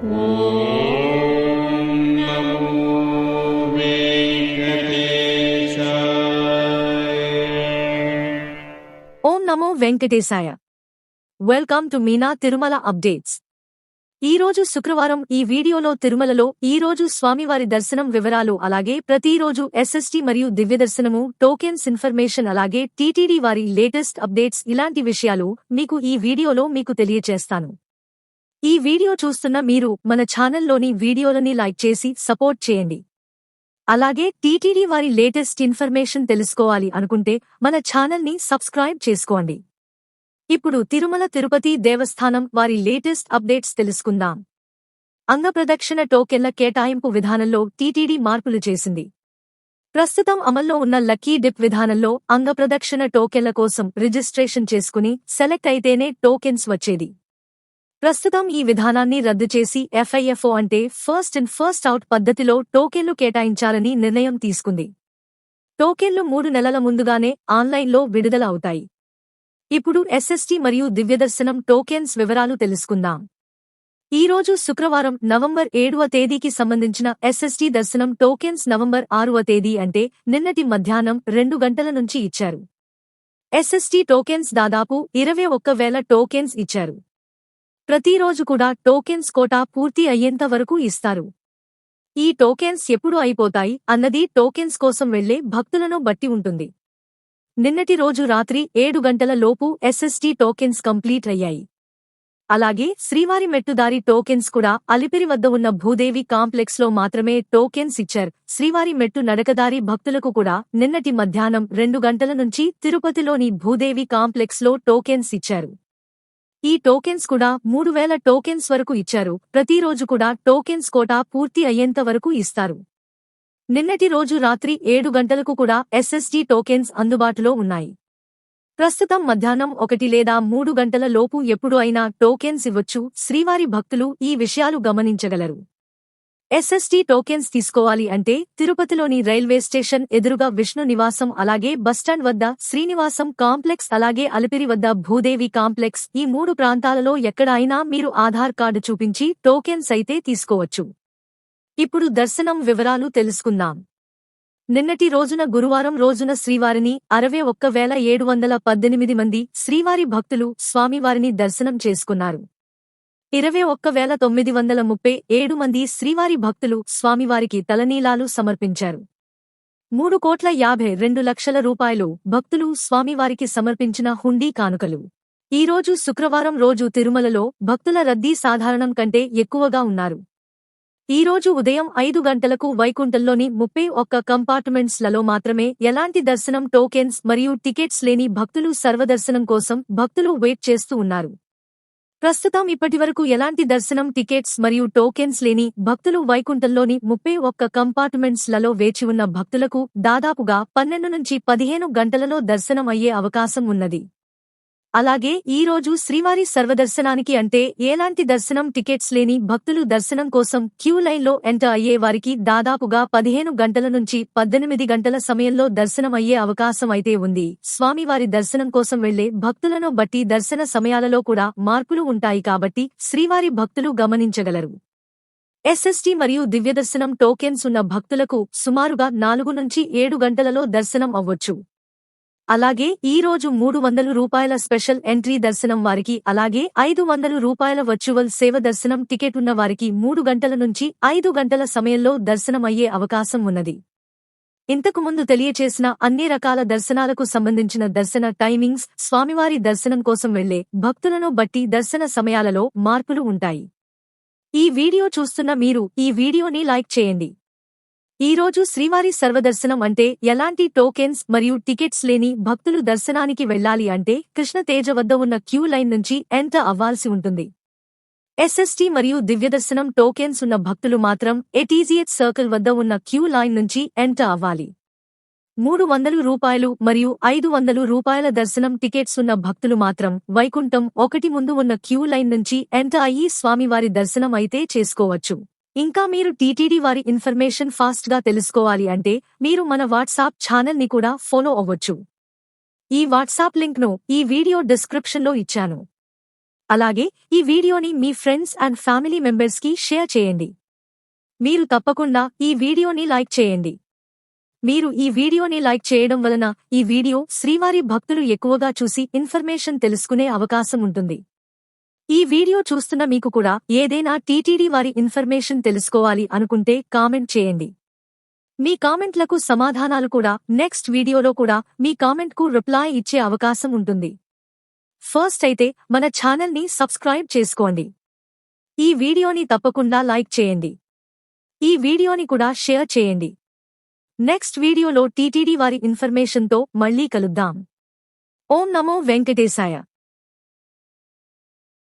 ఓం నమో వెంకటేశాయ. Welcome to Meena Tirumala updates ఈ రోజు శుక్రవారం ఈ వీడియోలో తిరుమలలో ఈ రోజు స్వామివారి దర్శనం వివరాలు అలాగే ప్రతిరోజు ఎస్ఎస్టీ మరియు దివ్యదర్శనము టోకెన్స్ ఇన్ఫర్మేషన్ అలాగే టీటీడీ వారి లేటెస్ట్ అప్డేట్స్ ఇలాంటి విషయాలు మీకు ఈ వీడియోలో మీకు తెలియచేస్తాను. ఈ వీడియో చూస్తున్న మీరు మన ఛానల్లోని వీడియోలని లైక్ చేసి సపోర్ట్ చేయండి. అలాగే టీటీడీ వారి లేటెస్ట్ ఇన్ఫర్మేషన్ తెలుసుకోవాలి అనుకుంటే మన ఛానల్ని సబ్స్క్రైబ్ చేసుకోండి. ఇప్పుడు తిరుమల తిరుపతి దేవస్థానం వారి లేటెస్ట్ అప్డేట్స్ తెలుసుకుందాం. అంగప్రదక్షిణ టోకెన్ల కేటాయింపు విధానంలో టీటీడీ మార్పులు చేసింది. ప్రస్తుతం అమల్లో ఉన్న లక్కీ డిప్ విధానంలో అంగప్రదక్షిణ టోకెన్ల కోసం రిజిస్ట్రేషన్ చేసుకుని సెలెక్ట్ అయితేనే టోకెన్స్ వచ్చేది. ప్రస్తుతం ఈ విధానాన్ని రద్దు చేసి ఎఫ్ఐఎఫ్ఓ అంటే ఫస్ట్ ఇన్ ఫస్ట్ అవుట్ పద్ధతిలో టోకెన్లు కేటాయించాలని నిర్ణయం తీసుకుంది. టోకెన్లు మూడు నెలల ముందుగానే ఆన్లైన్లో విడుదల అవుతాయి. ఇప్పుడు ఎస్ఎస్టీ మరియు దివ్యదర్శనం టోకెన్స్ వివరాలు తెలుసుకుందాం. ఈ రోజు శుక్రవారం నవంబర్ ఏడవ తేదీకి సంబంధించిన ఎస్ఎస్టీ దర్శనం టోకెన్స్ నవంబర్ ఆరవ తేదీ అంటే నిన్నటి మధ్యాహ్నం రెండు గంటల నుంచి ఇచ్చారు. ఎస్ఎస్టీ టోకెన్స్ దాదాపు ఇరవై ఒక్క వేల టోకెన్స్ ఇచ్చారు. ప్రతిరోజు కూడా టోకెన్స్ కోటా పూర్తి అయ్యేంత వరకు ఇస్తారు. ఈ టోకెన్స్ ఎప్పుడు అయిపోతాయి అన్నది టోకెన్స్ కోసం వెళ్ళే భక్తులను బట్టి ఉంటుంది. నిన్నటి రోజు రాత్రి ఏడు గంటల లోపు ఎస్ఎస్టీ టోకెన్స్ కంప్లీట్ అయ్యాయి. అలాగే శ్రీవారి మెట్టుదారి టోకెన్స్ కూడా అలిపిరి వద్ద ఉన్న భూదేవి కాంప్లెక్స్లో మాత్రమే టోకెన్స్ ఇచ్చారు. శ్రీవారి మెట్టు నడకదారి భక్తులకు కూడా నిన్నటి మధ్యాహ్నం రెండు గంటల నుంచి తిరుపతిలోని భూదేవి కాంప్లెక్స్లో టోకెన్స్ ఇచ్చారు. ఈ టోకెన్స్ కూడా మూడు వేల టోకెన్స్ వరకు ఇచ్చారు. ప్రతిరోజు కూడా టోకెన్స్ కోటా పూర్తి అయ్యేంత వరకు ఇస్తారు. నిన్నటి రోజు రాత్రి ఏడు గంటలకు కూడా ఎస్ఎస్టీ టోకెన్స్ అందుబాటులో ఉన్నాయి. ప్రస్తుతం మధ్యాహ్నం ఒకటి లేదా మూడు గంటల లోపు ఎప్పుడు అయినా టోకెన్స్ ఇవ్వొచ్చు. శ్రీవారి భక్తులు ఈ విషయాలు గమనించగలరు. ఎస్ఎస్టీ టోకెన్స్ తీసుకోవాలి అంటే తిరుపతిలోని రైల్వే స్టేషన్ ఎదురుగా విష్ణు నివాసం అలాగే బస్టాండ్ వద్ద శ్రీనివాసం కాంప్లెక్స్ అలాగే అలిపిరి వద్ద భూదేవి కాంప్లెక్స్. ఈ మూడు ప్రాంతాలలో ఎక్కడ అయినా మీరు ఆధార్ కార్డు చూపించి టోకెన్స్ అయితే తీసుకోవచ్చు. ఇప్పుడు దర్శనం వివరాలు తెలుసుకుందాం. నిన్నటి రోజున గురువారం రోజున శ్రీవారిని అరవై ఒక్క వేల ఏడు వందల పద్దెనిమిది మంది శ్రీవారి భక్తులు స్వామివారిని దర్శనం చేసుకున్నారు. ఇరవై ఒక్క వేల తొమ్మిది వందల ముప్పై ఏడు మంది శ్రీవారి భక్తులు స్వామివారికి తలనీలాలు సమర్పించారు. మూడు కోట్ల యాభై రెండు లక్షల రూపాయలు భక్తులు స్వామివారికి సమర్పించిన హుండీ కానుకలు. ఈ రోజు శుక్రవారం రోజు తిరుమలలో భక్తుల రద్దీ సాధారణం కంటే ఎక్కువగా ఉన్నారు. ఈ రోజు ఉదయం ఐదు గంటలకు వైకుంఠంలోని ముప్పై ఒక్క కంపార్ట్మెంట్స్లలో మాత్రమే ఎలాంటి దర్శనం టోకెన్స్ మరియు టికెట్స్ లేని భక్తులు సర్వదర్శనం కోసం భక్తులు వెయిట్ చేస్తూ ఉన్నారు. ప్రస్తుతం ఇప్పటివరకు ఎలాంటి దర్శనం టికెట్స్ మరియు టోకెన్స్ లేని భక్తులు వైకుంఠంలోని ముప్పై ఒక్క కంపార్ట్మెంట్స్లలో వేచి ఉన్న భక్తులకు దాదాపుగా పన్నెండు నుంచి పదిహేను గంటలలో దర్శనం అయ్యే అవకాశం ఉన్నది. అలాగే ఈ రోజు శ్రీవారి సర్వదర్శనానికి అంటే ఎలాంటి దర్శనం టికెట్స్ లేని భక్తులు దర్శనం కోసం క్యూ లైన్లో ఎంటర్ అయ్యే వారికి దాదాపుగా పదిహేను గంటల నుంచి పద్దెనిమిది గంటల సమయంలో దర్శనం అయ్యే అవకాశం అయితే ఉంది. స్వామివారి దర్శనం కోసం వెళ్ళే భక్తులను బట్టి దర్శన సమయాలలో కూడా మార్పులు ఉంటాయి కాబట్టి శ్రీవారి భక్తులు గమనించగలరు. ఎస్ఎస్టీ మరియు దివ్యదర్శనం టోకెన్స్ ఉన్న భక్తులకు సుమారుగా నాలుగు నుంచి ఏడు గంటలలో దర్శనం అవ్వొచ్చు. అలాగే ఈ రోజు మూడు వందలు రూపాయల స్పెషల్ ఎంట్రీ దర్శనం వారికి అలాగే ఐదు వందలు రూపాయల వర్చువల్ సేవ దర్శనం టికెట్ ఉన్న వారికి మూడు గంటల నుంచి ఐదు గంటల సమయంలో దర్శనం అయ్యే అవకాశం ఉన్నది. ఇంతకు ముందు తెలియచేసిన అన్ని రకాల దర్శనాలకు సంబంధించిన దర్శన టైమింగ్స్ స్వామివారి దర్శనం కోసం వెళ్ళే భక్తులను బట్టి దర్శన సమయాలలో మార్పులు ఉంటాయి. ఈ వీడియో చూస్తున్న మీరు ఈ వీడియోని లైక్ చేయండి. ఈ రోజు శ్రీవారి సర్వదర్శనం అంటే ఎలాంటి టోకెన్స్ మరియు టికెట్స్ లేని భక్తులు దర్శనానికి వెళ్ళాలి అంటే కృష్ణతేజ వద్ద ఉన్న క్యూ లైన్ నుంచి ఎంటర్ అవ్వాల్సి ఉంటుంది. ఎస్ఎస్టీ మరియు దివ్యదర్శనం టోకెన్స్ ఉన్న భక్తులు మాత్రం ఎటీజీఎచ్ సర్కిల్ వద్ద ఉన్న క్యూ లైన్ నుంచి ఎంటర్ అవ్వాలి. మూడు వందలు రూపాయలు మరియు ఐదు వందలు రూపాయల దర్శనం టికెట్స్ ఉన్న భక్తులు మాత్రం వైకుంఠం ఒకటి ముందు ఉన్న క్యూ లైన్ నుంచి ఎంటర్ అయ్యి స్వామివారి దర్శనం అయితే చేసుకోవచ్చు. ఇంకా మీరు టీటీడీ వారి ఇన్ఫర్మేషన్ ఫాస్ట్గా తెలుసుకోవాలి అంటే మీరు మన వాట్సాప్ ఛానల్ని కూడా ఫాలో అవ్వొచ్చు. ఈ వాట్సాప్ లింక్ను ఈ వీడియో డిస్క్రిప్షన్లో ఇచ్చాను. అలాగే ఈ వీడియోని మీ ఫ్రెండ్స్ అండ్ ఫ్యామిలీ మెంబర్స్కి షేర్ చేయండి. మీరు తప్పకుండా ఈ వీడియోని లైక్ చేయండి. మీరు ఈ వీడియోని లైక్ చేయడం వలన ఈ వీడియో శ్రీవారి భక్తులు ఎక్కువగా చూసి ఇన్ఫర్మేషన్ తెలుసుకునే అవకాశం ఉంటుంది. ఈ వీడియో చూస్తున్న మీకు కూడా ఏదైనా టీటీడీ వారి ఇన్ఫర్మేషన్ తెలుసుకోవాలి అనుకుంటే కామెంట్ చేయండి. మీ కామెంట్లకు సమాధానాలు కూడా నెక్స్ట్ వీడియోలో కూడా మీ కామెంట్కు రిప్లై ఇచ్చే అవకాశం ఉంటుంది. ఫస్ట్ అయితే మన ఛానల్ని సబ్స్క్రైబ్ చేసుకోండి. ఈ వీడియోని తప్పకుండా లైక్ చేయండి. ఈ వీడియోని కూడా షేర్ చేయండి. నెక్స్ట్ వీడియోలో టీటీడీ వారి ఇన్ఫర్మేషన్తో మళ్ళీ కలుద్దాం. ఓం నమో వెంకటేశాయ.